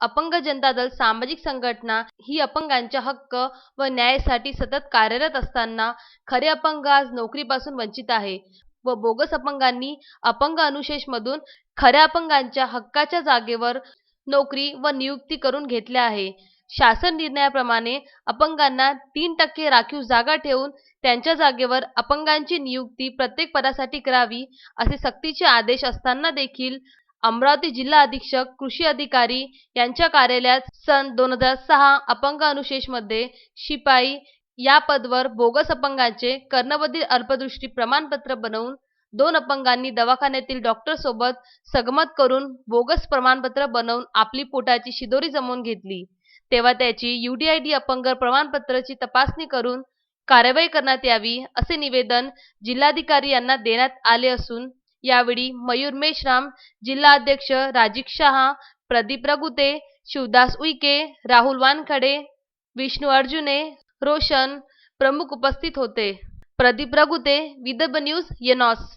अपंग जनता दल सामाजिक संघटना ही अपंगांच्या हक्क व न्यायासाठी सतत कार्यरत असताना खरे अपंग आज नोकरीपासून वंचित आहे व बोगस अपंगांनी अपंग अनुशेषमधून खऱ्या अपंगांच्या हक्काच्या जागेवर नोकरी व नियुक्ती करून घेतल्या आहे. शासन निर्णयाप्रमाणे अपंगांना तीन टक्के राखीव जागा ठेवून त्यांच्या जागेवर अपंगांची नियुक्ती प्रत्येक पदासाठी करावी असे सक्तीचे आदेश असताना देखील अमरावती जिल्हा अधीक्षक कृषी अधिकारी यांच्या कार्यालयात सन दोन हजार सहा अपंग अनुशेषमध्ये शिपाई या पदवर बोगस अपंगांचे कर्णबधीर अल्पदृष्टी प्रमाणपत्र बनवून दोन अपंगांनी दवाखान्यातील डॉक्टरसोबत सगमत करून बोगस प्रमाणपत्र बनवून आपली पोटाची शिदोरी जमवून घेतली. तेव्हा त्याची यूडीआयडी अपंग प्रमाणपत्राची तपासणी करून कारवाई करण्यात यावी असे निवेदन जिल्हाधिकारी यांना देण्यात आले असून यावेळी मयूर मेश्राम जिल्हाध्यक्ष राजीव शहा प्रदीप रघुते शिवदास उईके राहुल वानखडे विष्णू अर्जुने रोशन प्रमुख उपस्थित होते. प्रदीप रघुते विदर्भ न्यूज येनॉस.